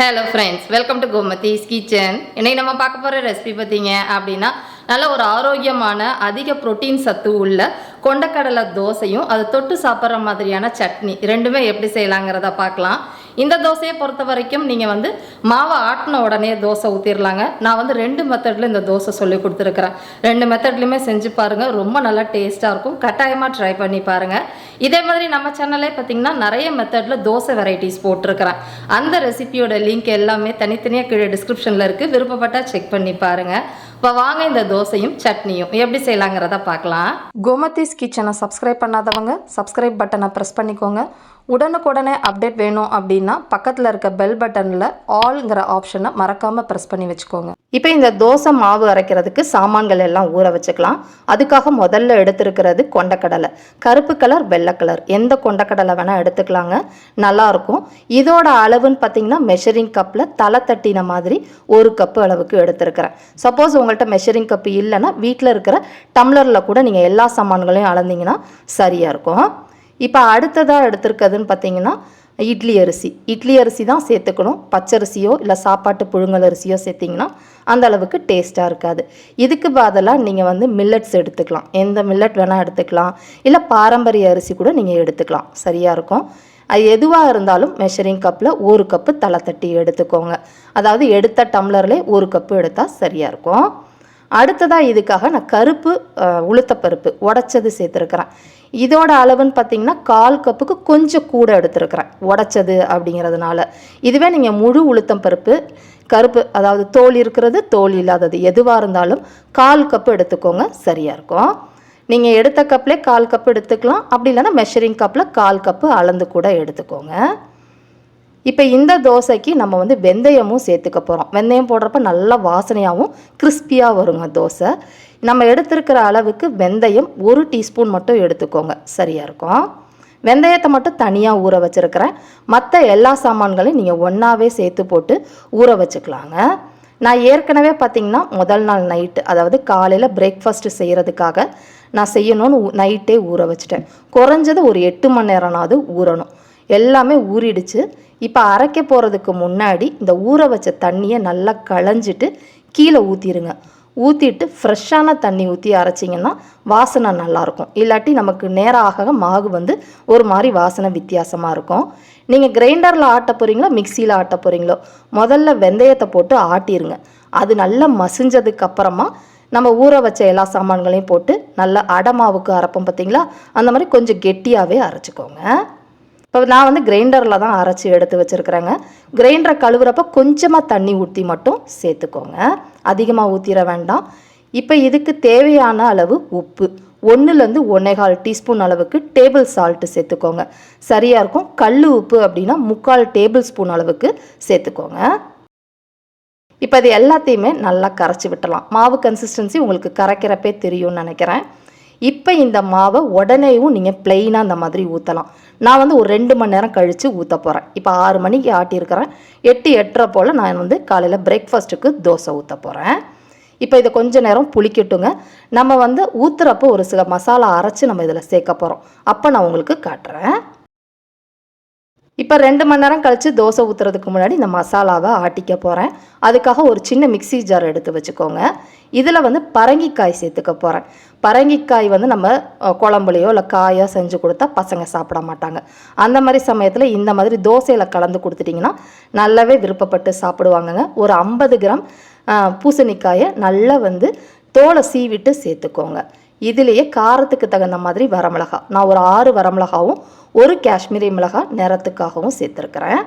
Hello friends welcome to Gomathi's kitchen இன்னைக்கு நம்ம பார்க்க போகிற ரெசிபி பார்த்தீங்க அப்படின்னா நல்ல ஒரு ஆரோக்கியமான அதிக புரோட்டீன் சத்து உள்ள கொண்டக்கடலை தோசையும் அதை தொட்டு சாப்பிட்ற மாதிரியான சட்னி. ரெண்டுமே எப்படி செய்யலாங்கிறத பார்க்கலாம். இந்த தோசையை பொறுத்த வரைக்கும் நீங்கள் வந்து மாவை ஆட்டின உடனே தோசை ஊற்றிடலாங்க நான் வந்து ரெண்டு மெத்தடில் இந்த தோசை சொல்லி கொடுத்துருக்குறேன். ரெண்டு மெத்தட்லையுமே செஞ்சு பாருங்கள் ரொம்ப நல்லா டேஸ்ட்டாக இருக்கும். கட்டாயமாக ட்ரை பண்ணி பாருங்கள் இதே மாதிரி நம்ம சேனலே பார்த்தீங்கன்னா நிறைய மெத்தடில் தோசை வெரைட்டிஸ் போட்டிருக்கிறேன். அந்த ரெசிபியோட லிங்க் எல்லாமே தனித்தனியாக கீழே டிஸ்கிரிப்ஷனில் இருக்குது விருப்பப்பட்டால் செக் பண்ணி பாருங்கள் இப்போ வாங்க இந்த தோசையும் சட்னியும் எப்படி செய்யலாங்கிறத பார்க்கலாம். கோமதிஸ் கிச்சனை சப்ஸ்கிரைப் பண்ணாதவங்க சப்ஸ்கிரைப் பட்டனை ப்ரெஸ் பண்ணிக்கோங்க. உடனுக்குடனே அப்டேட் வேணும் அப்படின்னா பக்கத்தில் இருக்க பெல் பட்டனில் ஆல்ங்கிற ஆப்ஷனை மறக்காமல் ப்ரெஸ் பண்ணி வச்சுக்கோங்க. இப்போ இந்த தோசை மாவு அரைக்கிறதுக்கு சாமான்கள் எல்லாம் ஊற வச்சுக்கலாம். அதுக்காக முதல்ல எடுத்திருக்கிறது கொண்டக்கடலை. கருப்பு கலர் வெள்ளை கலர் எந்த கொண்டக்கடலை வேணால் எடுத்துக்கலாங்க. நல்லாயிருக்கும் இதோட அளவுன்னு பார்த்தீங்கன்னா மெஷரிங் கப்பில் தலை தட்டின மாதிரி ஒரு கப்பு அளவுக்கு எடுத்துருக்கிறேன். சப்போஸ் உங்கள்கிட்ட மெஷரிங் கப்பு இல்லைன்னா வீட்டில் இருக்கிற டம்ளரில் கூட நீங்கள் எல்லா சாமான்களையும் அளந்தீங்கன்னா சரியாக இருக்கும். இப்போ அடுத்ததாக எடுத்திருக்கிறதுன்னு பார்த்தீங்கன்னா இட்லி அரிசி. இட்லி அரிசி தான் சேர்த்துக்கணும். பச்சரிசியோ இல்லை சாப்பாட்டு புழுங்கல் அரிசியோ சேர்த்திங்கன்னா அந்த அளவுக்கு டேஸ்ட்டாக இருக்காது. இதுக்கு பதிலாக நீங்கள் வந்து மில்லட்ஸ் எடுத்துக்கலாம். எந்த மில்லட் வேணால் எடுத்துக்கலாம். இல்லை பாரம்பரிய அரிசி கூட நீங்கள் எடுத்துக்கலாம். சரியாக இருக்கும். அது எதுவாக இருந்தாலும் மெஷரிங் கப்பில் ஒரு கப்பு தலை தட்டி எடுத்துக்கோங்க. அதாவது எடுத்த டம்ளர்லேயே ஒரு கப்பு எடுத்தால் சரியாக இருக்கும். அடுத்ததாக இதுக்காக நான் கருப்பு உளுத்தப்பருப்பு உடச்சது சேர்த்துருக்கிறேன். இதோட அளவுன்னு பார்த்தீங்கன்னா கால் கப்புக்கு கொஞ்சம் கூட எடுத்துருக்கிறேன் உடச்சது அப்படிங்கிறதுனால. இதுவே நீங்கள் முழு உளுத்தம் பருப்பு கருப்பு அதாவது தோல் இருக்கிறது தோல் இல்லாதது எதுவாக இருந்தாலும் கால் கப்பு எடுத்துக்கோங்க சரியாக இருக்கும். நீங்கள் எடுத்த கப்லேயே கால் கப்பு எடுத்துக்கலாம் அப்படி இல்லைன்னா மெஷரிங் கப்பில் கால் கப்பு அளந்து கூட எடுத்துக்கோங்க. இப்போ இந்த தோசைக்கு நம்ம வந்து வெந்தயமும் சேர்த்துக்க போகிறோம் வெந்தயம் போடுறப்ப நல்லா வாசனையாகவும் கிறிஸ்பியாக வருங்க தோசை. நம்ம எடுத்திருக்கிற அளவுக்கு வெந்தயம் ஒரு டீஸ்பூன் மட்டும் எடுத்துக்கோங்க. சரியாக இருக்கும்? வெந்தயத்தை மட்டும் தனியாக ஊற வச்சுருக்கிறேன். மற்ற எல்லா சாமான்களையும் நீங்கள் ஒன்றாவே சேர்த்து போட்டு ஊற வச்சுக்கலாங்க. நான் ஏற்கனவே பார்த்தீங்கன்னா முதல் நாள் நைட்டு அதாவது காலையில் பிரேக்ஃபாஸ்ட்டு செய்கிறதுக்காக நான் செய்யணும்னு நைட்டே ஊற வச்சுட்டேன். குறைஞ்சது ஒரு எட்டு மணி நேரம்னாவது ஊறணும். எல்லாமே ஊறிடுச்சு. இப்போ அரைக்க போகிறதுக்கு முன்னாடி இந்த ஊற வச்ச தண்ணியை நல்லா களைஞ்சிட்டு கீழே ஊற்றிடுங்க ஊற்றிட்டு ஃப்ரெஷ்ஷான தண்ணி ஊற்றி அரைச்சிங்கன்னா வாசனை நல்லாயிருக்கும் இல்லாட்டி நமக்கு நேரம் ஆக மாவு வந்து ஒரு மாதிரி வாசனை வித்தியாசமாக இருக்கும். நீங்கள் கிரைண்டரில் ஆட்ட போகிறீங்களோ மிக்சியில் ஆட்ட போகிறீங்களோ முதல்ல வெந்தயத்தை போட்டு ஆட்டிடுங்க அது நல்லா மசிஞ்சதுக்கு அப்புறமா நம்ம ஊற வச்ச எல்லா சாமான்களையும் போட்டு நல்லா அடமாவுக்கு அரைப்போம் பார்த்தீங்களா அந்த மாதிரி கொஞ்சம் கெட்டியாகவே அரைச்சிக்கோங்க. இப்போ நான் வந்து கிரைண்டரில் தான் அரைச்சி எடுத்து வச்சுருக்கிறேங்க. கிரைண்டரை கழுவுறப்ப கொஞ்சமாக தண்ணி ஊற்றி மட்டும் சேர்த்துக்கோங்க. அதிகமாக ஊற்றிட வேண்டாம். இப்போ இதுக்கு தேவையான அளவு உப்பு. ஒன்றுலேருந்து ஒன்னேகால் டீஸ்பூன் அளவுக்கு டேபிள் சால்ட்டு சேர்த்துக்கோங்க. சரியாக இருக்கும். கல் உப்பு அப்படின்னா முக்கால் டேபிள் ஸ்பூன் அளவுக்கு சேர்த்துக்கோங்க. இப்போ இது எல்லாத்தையுமே நல்லா கரைச்சி விட்டலாம் மாவு கன்சிஸ்டன்சி உங்களுக்கு கரைக்கிறப்பே தெரியும்னு நினைக்கிறேன். இப்போ இந்த மாவை உடனேயும் நீங்கள் பிளெயினாக அந்த மாதிரி ஊற்றலாம் நான் வந்து ஒரு ரெண்டு மணி நேரம் கழித்து ஊற்ற போகிறேன் இப்போ ஆறு மணிக்கு ஆட்டியிருக்கிறேன். எட்டு எட்டரை போல் நான் வந்து காலையில் பிரேக்ஃபாஸ்ட்டுக்கு தோசை ஊற்ற போகிறேன் இப்போ இதை கொஞ்ச நேரம் புளிக்கட்டுங்க. நம்ம வந்து ஊற்றுறப்போ ஒரு சில மசாலா அரைச்சி நம்ம இதில் சேர்க்க போகிறோம் அப்போ நான் உங்களுக்கு காட்டுறேன். இப்போ ரெண்டு மணி நேரம் கழித்து தோசை ஊற்றுறதுக்கு முன்னாடி இந்த மசாலாவை ஆட்டிக்க போகிறேன் அதுக்காக ஒரு சின்ன மிக்ஸி ஜார் எடுத்து வச்சுக்கோங்க. இதில் வந்து பரங்கிக்காய் சேர்த்துக்க போகிறேன் பரங்கிக்காய் வந்து நம்ம குழம்புலையோ இல்லை காயோ செஞ்சு கொடுத்தா பசங்க சாப்பிட மாட்டாங்க. அந்த மாதிரி சமயத்தில் இந்த மாதிரி தோசையில் கலந்து கொடுத்துட்டிங்கன்னா நல்லாவே விருப்பப்பட்டு சாப்பிடுவாங்கங்க. ஒரு ஐம்பது கிராம் பூசணிக்காயை நல்லா வந்து தோலை சீவிட்டு சேர்த்துக்கோங்க. இதுலேயே காரத்துக்கு தகுந்த மாதிரி வரமிளகா. நான் ஒரு ஆறு வரமிளகாவும் ஒரு காஷ்மீரி மிளகாய் நிறத்துக்காகவும் சேர்த்துருக்குறேன்.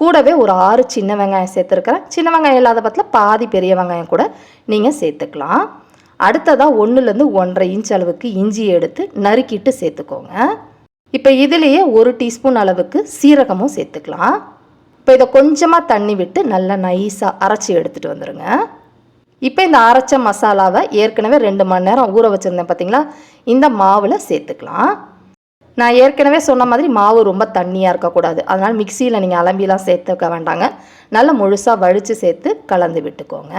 கூடவே ஒரு ஆறு சின்ன வெங்காயம் சேர்த்துருக்குறேன். சின்ன வெங்காயம் இல்லாத பத்தில் பாதி பெரிய வெங்காயம் கூட நீங்கள் சேர்த்துக்கலாம். அடுத்ததாக ஒன்றுலேருந்து ஒன்றரை இன்ச் அளவுக்கு இஞ்சி எடுத்து நறுக்கிட்டு சேர்த்துக்கோங்க. இப்போ இதுலேயே ஒரு டீஸ்பூன் அளவுக்கு சீரகமும் சேர்த்துக்கலாம். இப்போ இதை கொஞ்சமாக தண்ணி விட்டு நல்லா நைஸாக அரைச்சி எடுத்துகிட்டு வந்துடுங்க இப்போ இந்த அரைச்ச மசாலாவை ஏற்கனவே ரெண்டு மணி நேரம் ஊற வச்சுருந்தேன் பார்த்தீங்களா இந்த மாவில் சேர்த்துக்கலாம். நான் ஏற்கனவே சொன்ன மாதிரி மாவு ரொம்ப தண்ணியாக இருக்கக்கூடாது. அதனால் மிக்சியில் நீங்கள் அலம்பிலாம் சேர்த்துக்க வேண்டாங்க. நல்லா முழுசாக வழித்து சேர்த்து கலந்து விட்டுக்கோங்க.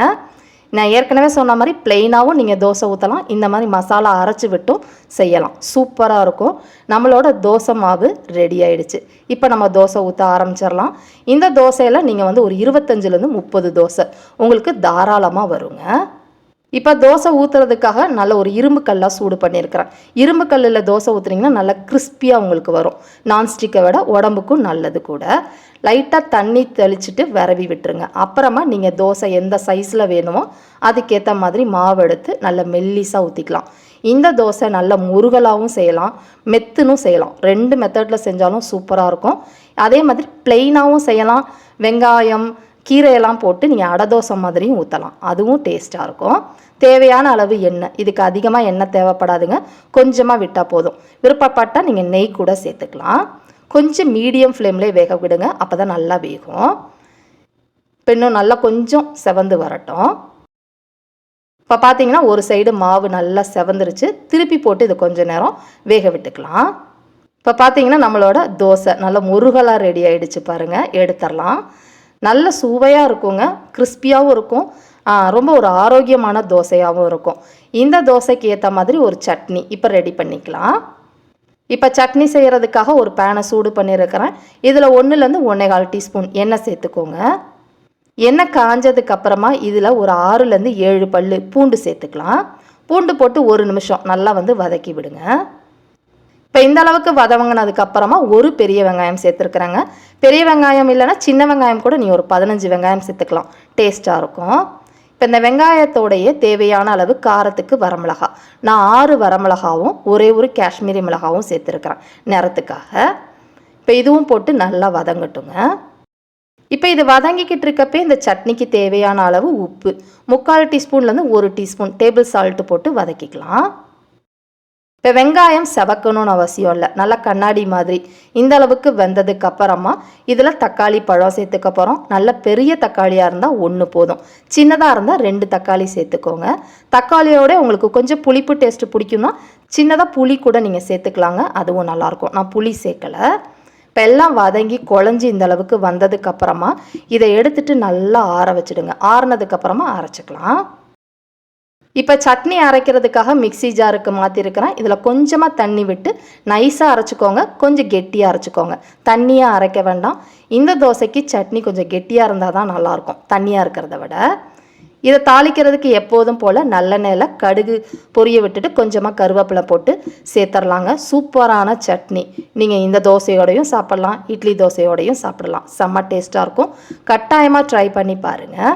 நான் ஏற்கனவே சொன்ன மாதிரி பிளெயினாகவும் நீங்கள் தோசை ஊற்றலாம் இந்த மாதிரி மசாலா அரைச்சி விட்டும் செய்யலாம். சூப்பராக இருக்கும். நம்மளோட தோசை மாவு ரெடி ஆயிடுச்சு. இப்போ நம்ம தோசை ஊற்ற ஆரம்பிச்சிடலாம். இந்த தோசையில் நீங்கள் வந்து ஒரு இருபத்தஞ்சிலேருந்து முப்பது தோசை. உங்களுக்கு தாராளமாக வருங்க. இப்போ தோசை ஊற்றுறதுக்காக நல்ல ஒரு இரும்பு கல்லாக சூடு பண்ணியிருக்கிறேன். இரும்பு கல்லில் தோசை ஊற்றுனீங்கன்னா நல்லா கிறிஸ்பியாக உங்களுக்கு வரும். நான்ஸ்டிக்கை விட உடம்புக்கும் நல்லது கூட. லைட்டாக தண்ணி தெளிச்சிட்டு விரவி விட்டுருங்க. அப்புறமா நீங்கள் தோசை எந்த சைஸில் வேணுமோ அதுக்கேற்ற மாதிரி மாவு எடுத்து நல்ல மெல்லிஸாக ஊற்றிக்கலாம் இந்த தோசை நல்ல முருகலாகவும் செய்யலாம் மெத்துனும் செய்யலாம். ரெண்டு மெத்தடில் செஞ்சாலும் சூப்பராக இருக்கும். அதே மாதிரி பிளெயினாகவும் செய்யலாம். வெங்காயம் கீரையெல்லாம் போட்டு நீங்கள் அடை தோசை மாதிரியும் ஊற்றலாம் அதுவும் டேஸ்ட்டாக இருக்கும். தேவையான அளவு எண்ணெய். இதுக்கு அதிகமாக எண்ணெய் தேவைப்படாதுங்க. கொஞ்சமாக விட்டால் போதும். விருப்பப்பட்டால் நீங்கள் நெய் கூட சேர்த்துக்கலாம். கொஞ்சம் மீடியம் ஃப்ளேம்லேயே வேக விடுங்க. அப்போ தான் நல்லா வேகும். இப்போ இன்னும் நல்லா கொஞ்சம் செவந்து வரட்டும். இப்போ பார்த்தீங்கன்னா ஒரு சைடு மாவு நல்லா செவந்துருச்சு. திருப்பி போட்டு இது கொஞ்சம் நேரம் வேக விட்டுக்கலாம். இப்போ பார்த்தீங்கன்னா நம்மளோட தோசை நல்லா முருகலாக ரெடி ஆகிடுச்சு பாருங்கள் எடுத்துடலாம். நல்ல சுவையாக இருக்குங்க கிறிஸ்பியாகவும் இருக்கும். ரொம்ப ஒரு ஆரோக்கியமான தோசையாகவும் இருக்கும். இந்த தோசைக்கு ஏற்ற மாதிரி ஒரு சட்னி இப்போ ரெடி பண்ணிக்கலாம். இப்போ சட்னி செய்கிறதுக்காக ஒரு பேனை சூடு பண்ணியிருக்கிறேன் இதில் ஒன்றுலேருந்து ஒன்றே கால் டீஸ்பூன் எண்ணெய் சேர்த்துக்கோங்க. எண்ணெய் காஞ்சதுக்கு அப்புறமா இதில் ஒரு ஆறுலேருந்து ஏழு பல் பூண்டு சேர்த்துக்கலாம். பூண்டு போட்டு ஒரு நிமிஷம் நல்லா வந்து வதக்கி விடுங்க. இப்போ இந்த அளவுக்கு வதவங்கினதுக்கு அப்புறமா ஒரு பெரிய வெங்காயம் சேர்த்துருக்குறேங்க. பெரிய வெங்காயம் இல்லைன்னா சின்ன வெங்காயம் கூட நீ ஒரு பதினஞ்சு வெங்காயம் சேர்த்துக்கலாம். டேஸ்ட்டாக இருக்கும். இப்போ இந்த வெங்காயத்தோடைய தேவையான அளவு காரத்துக்கு வரமிளகா. நான் ஆறு வரமிளகாவும் ஒரே ஒரு காஷ்மீரி மிளகாவும் சேர்த்துருக்குறேன் நிறத்துக்காக. இப்போ இதுவும் போட்டு நல்லா வதங்கட்டுங்க. இப்போ இது வதங்கிக்கிட்டு இருக்கப்பே இந்த சட்னிக்கு தேவையான அளவு உப்பு. முக்கால் டீஸ்பூன்லேருந்து ஒரு டீஸ்பூன் டேபிள் சால்ட்டு போட்டு வதக்கிக்கலாம். இப்போ வெங்காயம் செவக்கணும்னு அவசியம் இல்லை. நல்லா கண்ணாடி மாதிரி. இந்த அளவுக்கு வெந்ததுக்கு அப்புறமா இதில் தக்காளி பழம் சேர்த்துக்க போகிறோம் நல்ல பெரிய தக்காளியாக இருந்தால் ஒன்று போதும். சின்னதாக இருந்தால் ரெண்டு தக்காளி சேர்த்துக்கோங்க. தக்காளியோட உங்களுக்கு கொஞ்சம் புளிப்பு டேஸ்ட்டு பிடிக்கும்னா சின்னதாக புளி கூட நீங்கள் சேர்த்துக்கலாங்க. அதுவும் நல்லாயிருக்கும் நான் புளி சேர்க்கலை. இப்போ எல்லாம் வதங்கி குழஞ்சி இந்த அளவுக்கு வந்ததுக்கு அப்புறமா இதை எடுத்துட்டு நல்லா ஆற வச்சுடுங்க. ஆறுனதுக்கப்புறமா அரைச்சிக்கலாம். இப்போ சட்னி அரைக்கிறதுக்காக மிக்ஸி ஜாருக்கு மாற்றிருக்கிறேன் இதில் கொஞ்சமாக தண்ணி விட்டு நைஸாக அரைச்சிக்கோங்க. கொஞ்சம் கெட்டியாக அரைச்சிக்கோங்க. தண்ணியாக அரைக்க வேண்டாம். இந்த தோசைக்கு சட்னி கொஞ்சம் கெட்டியாக இருந்தால் தான் நல்லாயிருக்கும். தண்ணியாக இருக்கிறத விட. இதை தாளிக்கிறதுக்கு எப்போதும் போல் நல்லெண்ணெயில் கடுகு பொரிய விட்டுட்டு கொஞ்சமாக கருவேப்பிலை போட்டு சேர்த்துடலாங்க சூப்பரான சட்னி. நீங்கள் இந்த தோசையோடையும் சாப்பிட்லாம். இட்லி தோசையோடையும் சாப்பிடலாம். செம்ம டேஸ்ட்டாக இருக்கும். கட்டாயமாக ட்ரை பண்ணி பாருங்கள்